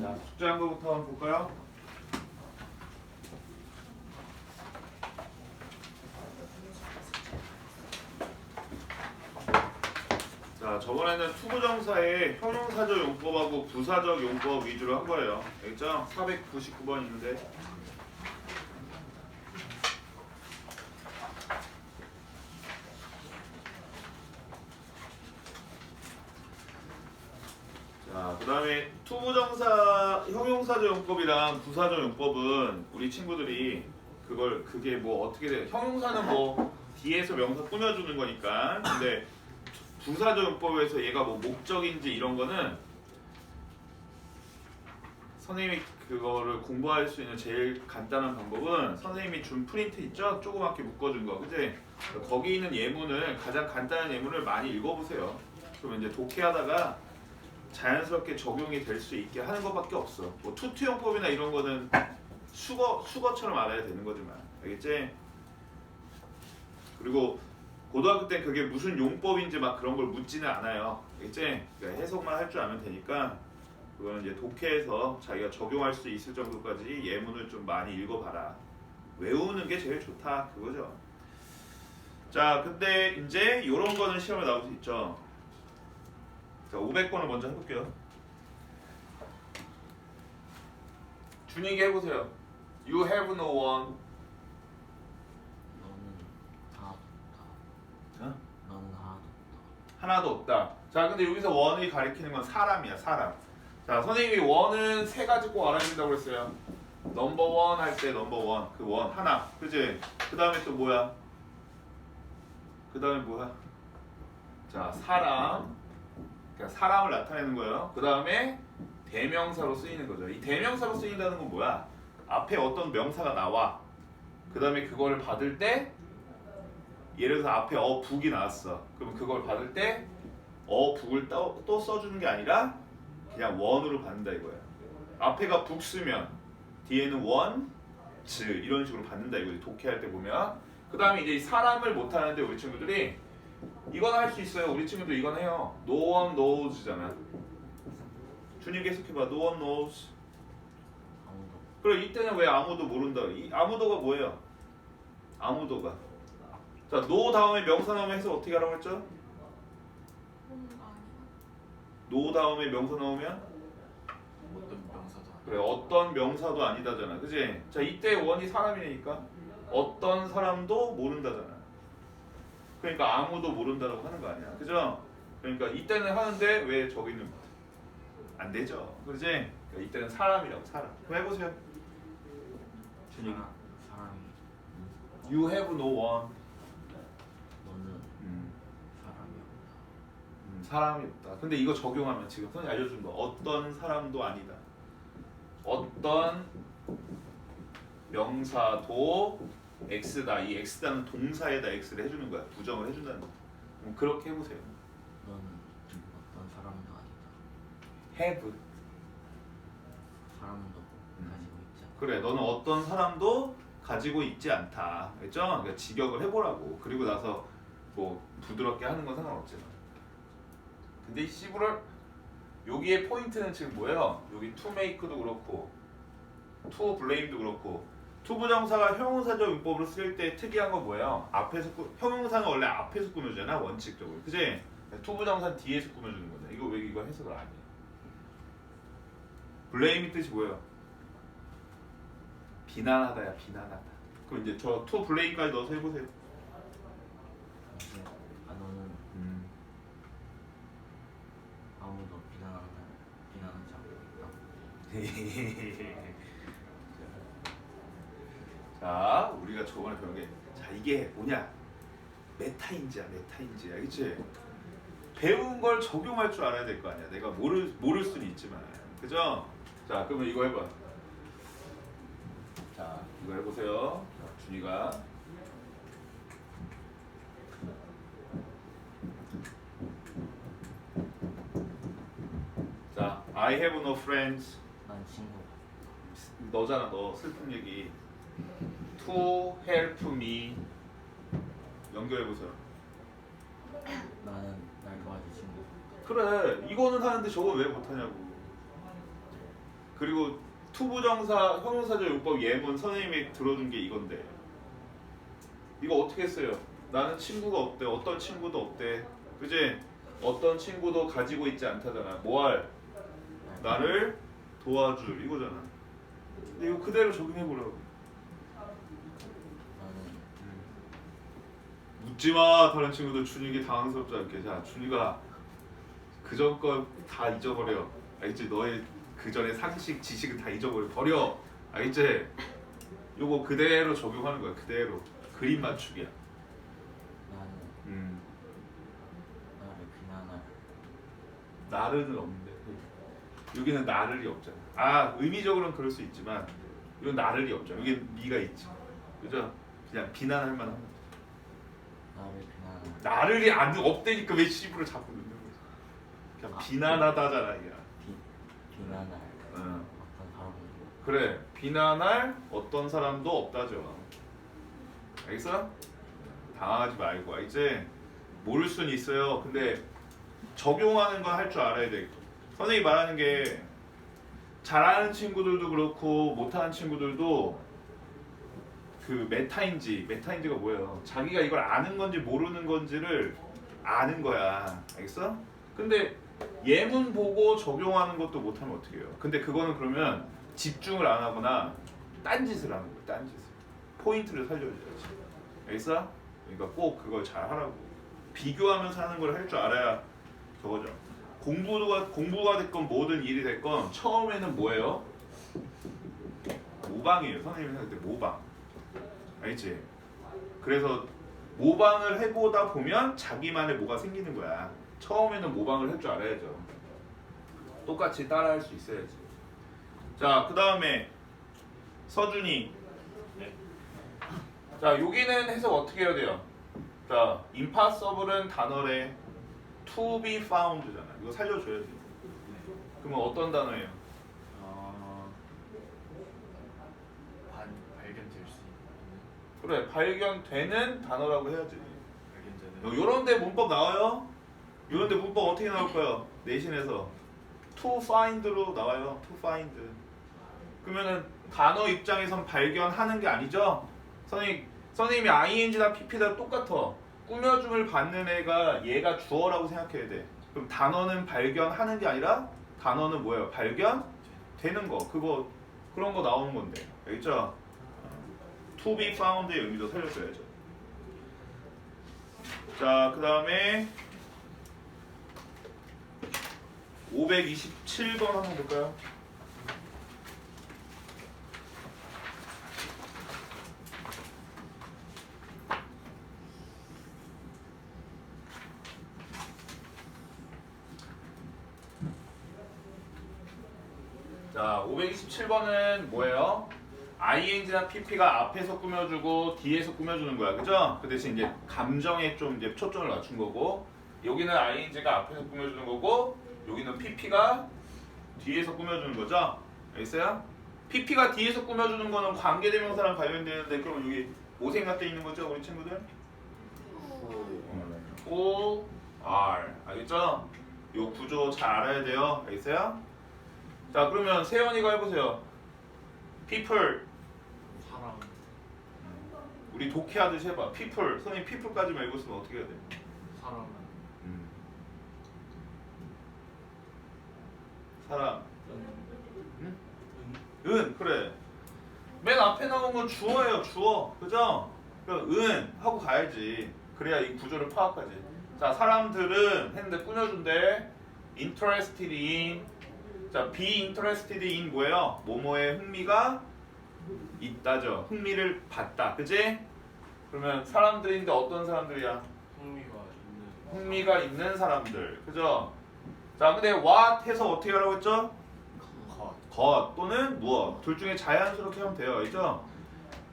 자, 숙제한 거부터 한번 볼까요? 자, 저번에는 투부정사의 형용사적 용법하고 부사적 용법 위주로 한 거예요. 알겠죠? 499번 있는데. 자, 그다음에 투부정사 형 용법이랑 부사적 용법은 우리 친구들이 그걸 그게 뭐 어떻게 돼? 형용사는 뭐 뒤에서 명사 꾸며주는 거니까. 근데 부사적 용법에서 얘가 뭐 목적인지 이런 거는 선생님이 그거를 공부할 수 있는 제일 간단한 방법은 선생님이 준 프린트 있죠? 조그맣게 묶어준 거, 그지? 거기 있는 예문을 가장 간단한 예문을 많이 읽어보세요. 그러면 이제 독해하다가 자연스럽게 적용이 될 수 있게 하는 것밖에 없어. 뭐 투투용법이나 이런 거는 수거 수거처럼 알아야 되는 거지만, 알겠지? 그리고 고등학교 때 그게 무슨 용법인지 막 그런 걸 묻지는 않아요. 알겠지? 그러니까 해석만 할 줄 알면 되니까 그거는 이제 독해에서 자기가 적용할 수 있을 정도까지 예문을 좀 많이 읽어봐라. 외우는 게 제일 좋다 그거죠. 자, 근데 이제 이런 거는 시험에 나올 수 있죠. 자, 500번을 먼저 해볼게요. 준이기 해보세요. You have no one. 너는 다 없다. 어? 너는 하나도 하나도 없다. 자, 근데 여기서 원이 가리키는 건 사람이야, 사람. 자, 선생님이 원은 세 가지 꼭 알아야 된다고 그랬어요. 넘버 원 할 때 넘버 원, 그 원 하나, 그지? 그 다음에 또 뭐야? 그 다음에 뭐야? 자, 사람. 그러니까 사람을 나타내는 거예요. 그 다음에 대명사로 쓰이는 거죠. 이 대명사로 쓰인다는 건 뭐야? 앞에 어떤 명사가 나와. 그 다음에 그거를 받을 때 예를 들어서 앞에 어 북이 나왔어. 그럼 그걸 받을 때 어 북을 또, 또 써주는 게 아니라 그냥 원으로 받는다 이거야. 앞에가 북 쓰면 뒤에는 원, 즈 이런 식으로 받는다 이거지. 독해할 때 보면. 그 다음에 이제 이 사람을 못 하는데 우리 친구들이 이건 할 수 있어요. 우리 친구들 이건 해요. No one knows잖아. 준이 계속해봐. No one knows. 그럼 이때는 왜 아무도 모른다? 이 아무도가 뭐예요? 아무도가. 자, no 다음에 명사 나오면 해서 어떻게 하라고 했죠? no 다음에 명사 나오면 어떤 명사도 그래 어떤 명사도 아니다잖아. 그지? 자, 이때 원이 사람이니까 어떤 사람도 모른다잖아. 그러니까 아무도 모른다라고 하는 거 아니야. 그죠? 그러니까 이때는 하는데 왜 저기는 안 되죠. 그지? 그러니까 이때는 사람이라고 사람. 그럼 해보세요. 준이. 사람, 사람이 You have no one. 너는 음, 사람이 없다. 음, 사람이 없다. 근데 이거 적용하면 지금 선생님 알려준 거 어떤 사람도 아니다. 어떤 명사도 x다. 이 x다는 동사에다 x를 해주는 거야. 부정을 해준다는 거. 그럼 그렇게 해보세요. 너는 어떤 사람도 아니다. have. 사람도 음. 가지고 있지 않다. 그래, 너는 어떤 사람도 가지고 있지 않다. 그랬죠? 그러니까 직역을 해보라고. 그리고 나서 뭐 부드럽게 하는 건 상관없지만. 근데 이 씨부를 여기에 포인트는 지금 뭐예요? 여기 to make도 그렇고 to blame도 그렇고 to 부정사가 형용사적 용법으로 쓸때 특이한 건 뭐예요? 앞에서 꾸, 형용사는 원래 앞에서 꾸며주잖아 원칙적으로 그지? to 부정사는 뒤에서 꾸며주는 거잖아 이거 왜 이거 해석을 안 해? blame 뜻이 뭐예요? 비난하다야 비난하다 그럼 이제 저 to blame까지 넣어서 해보세요 이제 아 음. 아무도 비난하는 비난하지 않고 있다. 자, 우리가 저번에 배운 게, 자 이게 뭐냐? 메타인지야, 메타인지야, 그치? 배운 걸 적용할 줄 알아야 될 거 아니야. 내가 모를 모를 수는 있지만, 그죠? 자, 그러면 이거 해봐. 자, 이거 해보세요. 자, 준이가. 자, I have no friends. 난 친구 너잖아 너 슬픈 얘기 to help me 연결해 보세요. 나는 날 도와줄 친구. 그래 이거는 하는데 저거 왜 못하냐고. 그리고 투부정사 형용사절 용법 예문 선생님이 들어준 게 이건데. 이거 어떻게 했어요? 나는 친구가 없대. 어떤 친구도 없대. 그지? 어떤 친구도 가지고 있지 않다잖아. 뭐할? 나를 도와줄. 이거잖아. 근데 이거 그대로 적용해 보라고 나는 묻지마 다른 친구들 준이가 당황스럽지 않게. 자 준이가 그전 거 다 잊어버려. 알겠지? 너의 그전의 상식 지식은 다 잊어버려. 버려. 알겠지? 요거 그대로 적용하는 거야 그대로. 그림 맞추기야. 나는 음 나를 비난할 나를은 없는데. 여기는 나를이 없잖아. 아 의미적으로는 그럴 수 있지만 이건 나를이 없잖아. 여기 네가 있지. 그죠? 그냥 비난할 만한 거. 나를 비난할 나를이 안 없대니까 왜 씨부를 자꾸 넣는 거지? 그냥 아, 비난하다잖아 이게. 비, 비난할 응. 어떤 사람도. 그래 비난할 어떤 사람도 없다죠. 알겠어? 당하지 말고. 이제 모를 수는 있어요. 근데 적용하는 건 할 줄 알아야 돼. 선생님이 말하는 게 잘하는 친구들도 그렇고 못하는 친구들도 그 메타인지 메타인지가 뭐예요 자기가 이걸 아는 건지 모르는 건지를 아는 거야 알겠어? 근데 예문 보고 적용하는 것도 못하면 어떻게 해요? 근데 그거는 그러면 집중을 안 하거나 딴짓을 하는 거예요. 딴짓을. 포인트를 살려줘야지. 알겠어? 그러니까 꼭 그걸 잘 하라고. 비교하면서 하는 걸 할 줄 알아야 저거죠. 공부가 공부가 됐건 뭐든 일이 됐건 처음에는 뭐예요? 모방이에요. 선생님이 생각할 때 모방. 알지? 그래서 모방을 해보다 보면 자기만의 뭐가 생기는 거야. 처음에는 모방을 할 줄 알아야죠. 똑같이 따라할 수 있어야지. 자, 그 다음에 서준이. 자, 여기는 해석 어떻게 해야 돼요? 자, impossible은 단어래 to be found잖아. 이거 살려줘야지. 그러면 어떤 단어예요? 어, 반 발견될 수 있는 그래, 발견되는 단어라고 해야지. 발견되는 요런데 문법 나와요? 요런데 문법 어떻게 나올 거예요? 내신에서 to find로 나와요. to find. 그러면은 단어 입장에선 발견하는 게 아니죠? 선생님, 선생님이 ing나 pp다 똑같아. 꾸며줌을 받는 애가 얘가 주어라고 생각해야 돼. 그럼 단어는 발견하는 게 아니라 단어는 뭐예요? 발견되는 거. 그거 그런 거 나오는 건데. 알겠죠? To be found의 의미도 살려줘야죠. 자, 그 다음에 527번 한번 볼까요? 자, 527번은 뭐예요? Ing나 pp가 앞에서 꾸며주고 뒤에서 꾸며주는 거야, 그죠? 그 대신 이제 감정에 좀 이제 초점을 맞춘 거고, 여기는 ing가 앞에서 꾸며주는 거고, 여기는 pp가 뒤에서 꾸며주는 거죠? 알겠어요? pp가 뒤에서 꾸며주는 거는 관계대명사랑 관련되는데, 그럼 여기 뭐 생각돼 있는 거죠, 우리 친구들? O R 알겠죠? 요 구조 잘 알아야 돼요. 알겠어요? 자 그러면 세연이가 해보세요. people 우리 독해하듯이 해봐. people 선생님 people까지만 읽었으면 어떻게 해야 돼? 사람은 사람 은, 은 그래. 맨 앞에 나온 건 주어예요 주어 그죠? 그은 하고 가야지. 그래야 이 구조를 파악하지. 자 사람들은 했는데 꾸며준대. interested in 자 be interested in 뭐예요? 뭐뭐에 흥미가 있다죠. 흥미를 받다. 그지? 그러면 사람들인데 어떤 사람들이야? 흥미가 있는 흥미가 있는 사람들. 그죠? 자 근데 what 해서 어떻게 하라고 했죠? 것 것 또는 무엇 둘 중에 자연스럽게 하면 돼요 알죠?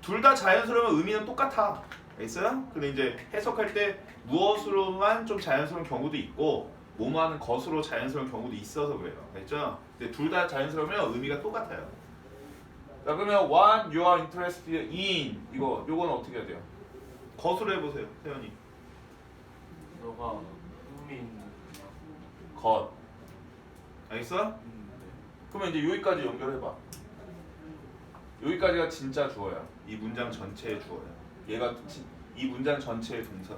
둘 다 자연스러우면 의미는 똑같아 알겠어요? 근데 이제 해석할 때 무엇으로만 좀 자연스러운 경우도 있고 뭐뭐 하는 것으로 자연스러운 경우도 있어서 그래요 알죠? 근데 둘 다 자연스러우면 의미가 똑같아요 자 그러면 what you are interested in 이거 요거는 어떻게 해야 돼요? 것으로 해보세요 태연이 너가 흥미 있는 것 알겠어? 있는데 그러면 이제 여기까지 연결해봐. 여기까지가 진짜 주어야. 이 문장 전체의 주어야. 얘가 지- 이 문장 전체의 동사.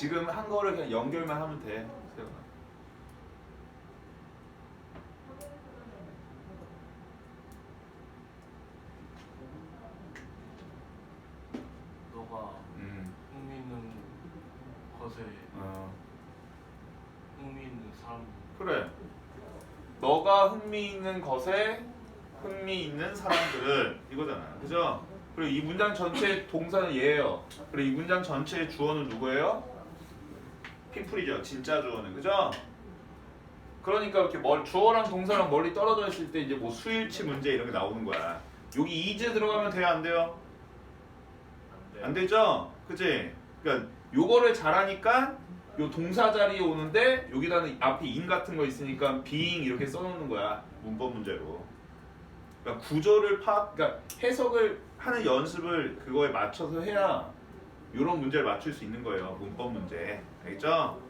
지금 한 거를 그냥 연결만 하면 돼. 세훈아. 너가 음. 흥미 있는 것에 어. 흥미 있는 사람 그래. 너가 흥미 있는 것에 흥미 있는 사람들을 이거잖아. 그죠? 그리고 이 문장 전체의 동사는 얘예요. 그리고 이 문장 전체의 주어는 누구예요? 피플이죠. 진짜 주어는. 그죠? 그러니까 이렇게 멀, 주어랑 동사랑 멀리 떨어져 있을 때 이제 뭐 수일치 문제 이런 게 나오는 거야. 여기 이제 들어가면 돼요, 안 돼요? 안 되죠? 그치? 그러니까 요거를 잘하니까 요 동사 자리에 오는데 여기다는 앞에 인 같은 거 있으니까 being 이렇게 써놓는 거야 문법 문제로. 그러니까 구조를 파악, 그러니까 해석을 하는 연습을 그거에 맞춰서 해야 이런 문제를 맞출 수 있는 거예요 문법 문제. 알겠죠?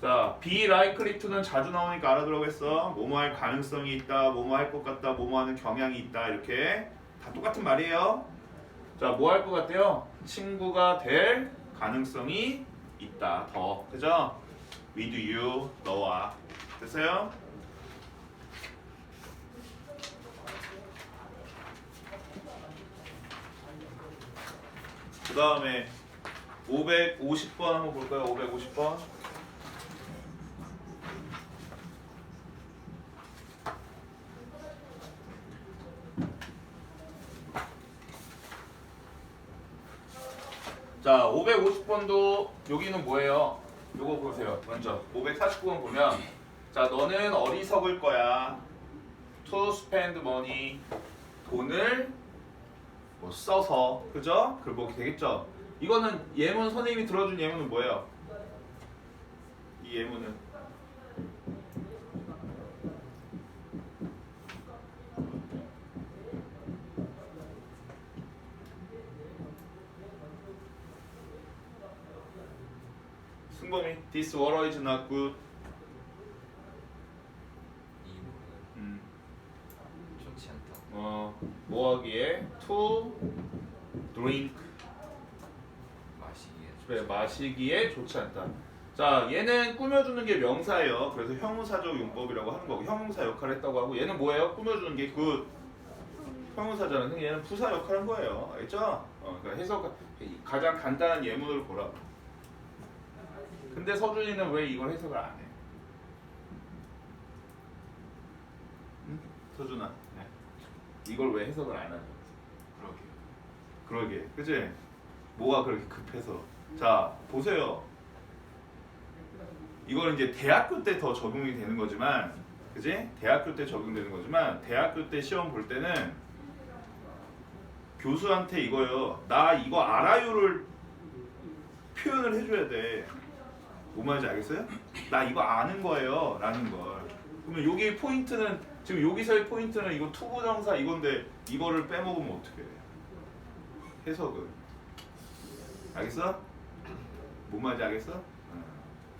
자, be likely to는 자주 나오니까 알아들어겠어. 뭐뭐 할 가능성이 있다, 뭐뭐 할 것 같다, 뭐뭐 하는 경향이 있다 이렇게 다 똑같은 말이에요. 자, 뭐 할 것 같대요? 친구가 될 가능성이 있다. 더. 그죠? with you, 너와. 됐어요? 그 다음에 550번 한번 볼까요? 550번. 자, 550번도 여기는 뭐예요? 요거 보세요. 먼저 549번 보면 자, 너는 어리석을 거야. To spend money. 돈을 뭐 써서 그죠? 그리고 뭐 되겠죠? 이거는 예문 선생님이 들어준 예문은 뭐예요? 이 예문은 승범이 This water is not good. 이 음. 좋지 않다. 어, 뭐 하기에 to drink 그래 마시기에 좋지 않다. 자, 얘는 꾸며주는 게 명사예요. 그래서 형용사적 용법이라고 하는 거고 형용사 역할을 했다고 하고 얘는 뭐예요? 꾸며주는 게그 형용사잖아. 근데 얘는 부사 역할을 한 거예요. 알겠죠? 어, 그러니까 해석 가장 간단한 예문을 보라. 근데 서준이는 왜 이걸 해석을 안 해? 응? 서준아, 네. 이걸 왜 해석을 안 하죠? 그러게 그러게, 그지? 뭐가 그렇게 급해서? 자, 보세요. 이거는 이제 대학교 때 더 적용이 되는 거지만, 그지? 대학교 때 적용되는 거지만, 대학교 때 시험 볼 때는 교수한테 이거요. 나 이거 알아요를 표현을 해줘야 돼. 뭐 말인지 알겠어요? 나 이거 아는 거예요. 라는 걸. 그러면 여기 포인트는, 지금 여기서의 포인트는 이거 투부정사 이건데, 이거를 빼먹으면 어떡해. 해석을 알겠어? 뭔 말인지 알겠어? 어.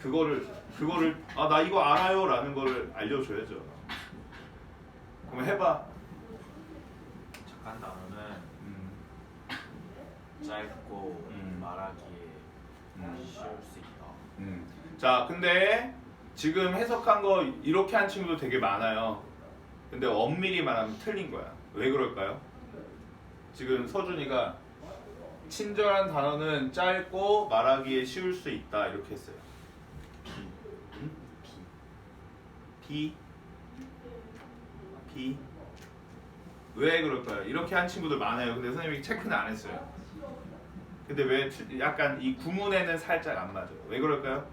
그거를 그거를 아 나 이거 알아요라는 거를 알려줘야죠. 그럼 해봐. 착한 단어는 음, 짧고 음. 말하기에 음, 쉬울 수 있다. 음. 자, 근데 지금 해석한 거 이렇게 한 친구도 되게 많아요. 근데 엄밀히 말하면 틀린 거야. 왜 그럴까요? 지금 서준이가 친절한 단어는 짧고 말하기에 쉬울 수 있다 이렇게 했어요. 음? 비 비. 왜 그럴까요? 이렇게 한 친구들 많아요. 근데 선생님이 체크는 안 했어요. 근데 왜 틀- 약간 이 구문에는 살짝 안 맞아요. 왜 그럴까요?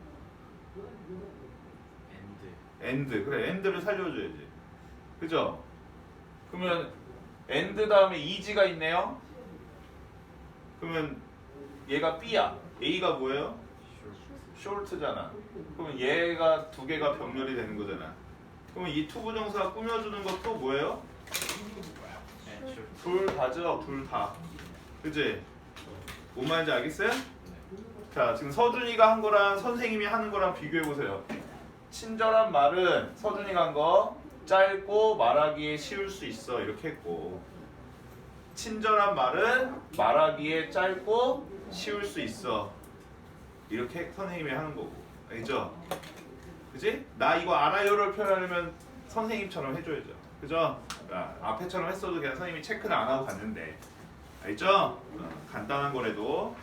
엔드 엔드 그래 엔드를 살려줘야지. 그죠? 그러면 엔드 다음에 이지가 있네요. 그러면 얘가 B야. A가 뭐예요? 숄트잖아. 그러면 얘가 두 개가 병렬이 되는 거잖아. 그러면 이 투부정사 꾸며주는 것도 뭐예요? 가져 둘 다. 그지? 뭔 말인지 알겠어요? 자 지금 서준이가 한 거랑 선생님이 하는 거랑 비교해 보세요. 친절한 말은 서준이가 한 거 짧고 말하기에 쉬울 수 있어 이렇게 했고 친절한 말은 말하기에 짧고 쉬울 수 있어 이렇게 선생님이 하는 거고 알죠? 그지? 나 이거 알아요를 표현하려면 선생님처럼 해줘야죠 그죠? 아, 앞에처럼 했어도 그냥 선생님이 체크는 안 하고 갔는데 알죠? 어, 간단한 거라도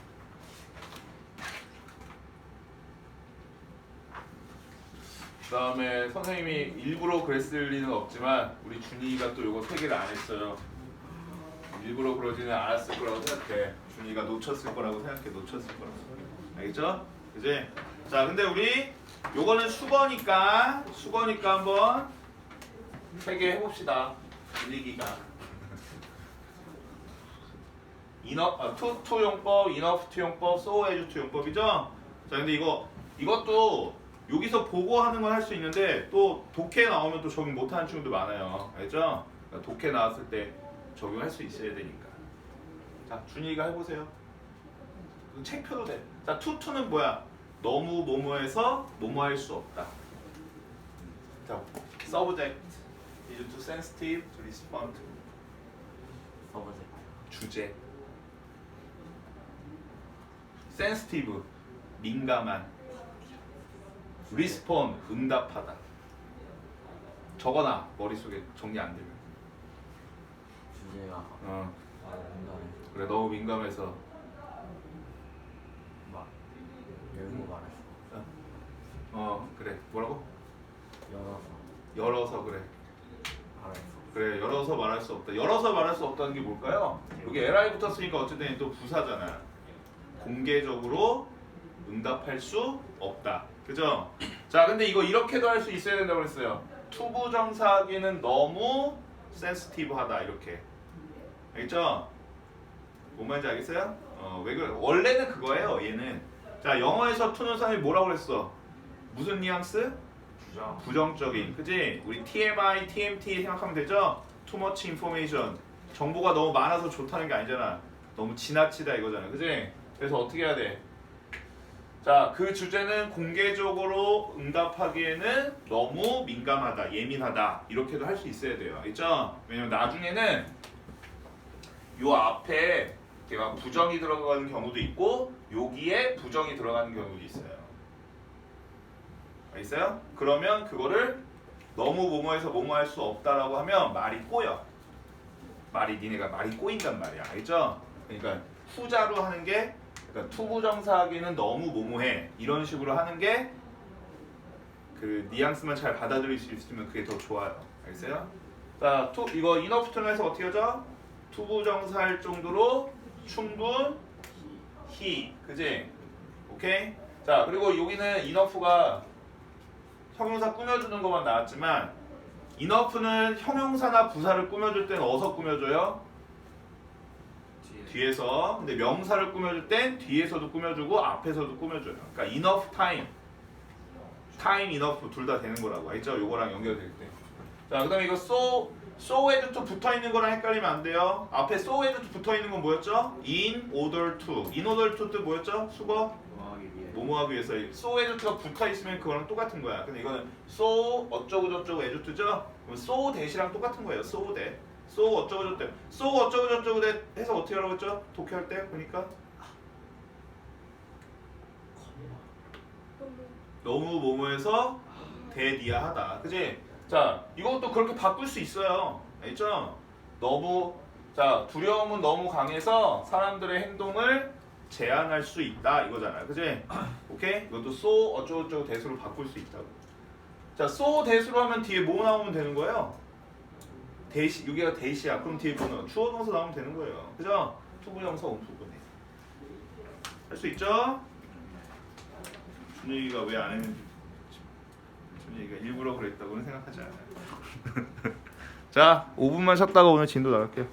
그 다음에 선생님이 일부러 그랬을 리는 없지만 우리 준이가 또 요거 세 개를 안 했어요. 일부러 그러지는 않았을 거라고 생각해. 준이가 놓쳤을 거라고 생각해. 놓쳤을 거라고. 알겠죠? 그지? 자, 근데 우리 요거는 수거니까 수거니까 한번 세개 해봅시다. 분위기가. 인업 아, 투 투용법, 인업 투용법, 소에주 투용법이죠. 자, 근데 이거 이것도 여기서 보고 하는 건 할 수 있는데 또 독해 나오면 또 적용 못하는 친구들 많아요. 알죠? 그러니까 독해 나왔을 때 적용할 수 있어야 되니까. 자, 준이가 해보세요. 책 펴도 돼. 자, 투투는 뭐야? 너무 뭐뭐해서 뭐뭐할 수 없다. 자, subject is too sensitive to respond to 서버제 주제. sensitive 민감한. respond 응답하다. 적어놔 머릿속에 정리 안 되면. 주제가 어아 뭔가 그래 너무 민감해서 막 열고 말했어 어 그래 뭐라고? 열어서 열어서 그래. 말했어 그래 열어서 말할 수 없다. 열어서 말할 수 없다는 게 뭘까요? 여기 li 붙었으니까 어쨌든 또 부사잖아. 공개적으로 응답할 수 없다. 그죠? 자 근데 이거 이렇게도 할 수 있어야 된다고 그랬어요. 투부정사하기는 너무 센스티브하다 이렇게. 알겠죠? 뭔 말인지 알겠어요? 어, 왜 그래? 원래는 그거예요. 얘는. 자 영어에서 투는사람이 뭐라고 그랬어? 무슨 뉘앙스? 주장 부정적인, 그지? 우리 TMI, TMT 생각하면 되죠? Too much information. 정보가 너무 많아서 좋다는 게 아니잖아. 너무 지나치다 이거잖아, 그지? 그래서 어떻게 해야 돼? 자, 그 주제는 공개적으로 응답하기에는 너무 민감하다, 예민하다 이렇게도 할 수 있어야 돼요, 알죠? 왜냐면 나중에는 요 앞에 걔가 부정이 들어가는 경우도 있고 여기에 부정이 들어가는 경우도 있어요. 있어요? 그러면 그거를 너무 뭐뭐해서 뭐뭐 할 수 없다라고 하면 말이 꼬여. 말이 니네가 말이 꼬인단 말이야. 알죠? 그러니까 후자로 하는 게 그러니까 투부정사하기는 너무 뭐뭐해 이런 식으로 하는 게 그 뉘앙스만 잘 받아들일 수 있으면 그게 더 좋아요. 알겠어요? 자, 투 이거 이너프트는 해서 어떻게 하죠? 투부정사 할 정도로 충분히 그지? 오케이? 자, 그리고 여기는 이너프가 형용사 꾸며주는 것만 나왔지만 인어프는 형용사나 부사를 꾸며줄 때는 어디서 꾸며줘요? 뒤에 뒤에서 근데 명사를 꾸며줄 땐 뒤에서도 꾸며주고 앞에서도 꾸며줘요 그러니까 enough time time enough 둘 다 되는 거라고 알죠? 요거랑 연결될 때 자 그 다음에 이거 so so에도 또 붙어 있는 거랑 헷갈리면 안 돼요 앞에 so에도 붙어 있는 건 뭐였죠? in order to in order to 뜻 뭐였죠? 수거? 뭐뭐하기 위해서 so 에듀트가 붙어 있으면 그거랑 똑같은 거야. 근데 이거는 so 어쩌고 저쩌고 에듀트죠? 그럼 so 대시랑 똑같은 거예요. so 대. so 어쩌고 저쩌고. so 어쩌고 저쩌고 대 해서 어떻게 하라고 했죠? 독해할 때 보니까 너무 뭐뭐해서 대니아하다. 그지? 자, 이것도 그렇게 바꿀 수 있어요. 알죠? 너무 자, 두려움은 너무 강해서 사람들의 행동을 제한할 수 있다 이거잖아요. 그지? 오케이? 이것도 so 어쩌고저쩌고 대수로 바꿀 수 있다고. 자, so 대수로 하면 뒤에 뭐 나오면 되는 거예요? 대시 여기가 대시야. 그럼 뒤에 뭐는 주어 동사 나오면 되는 거예요. 그죠? 투부정사 원투부네. 할 수 있죠? 준혁이가 왜 안 했는지 준혁이가 일부러 그랬다고는 생각하지 않아요. 자, 5분만 쉬었다가 오늘 진도 나갈게요.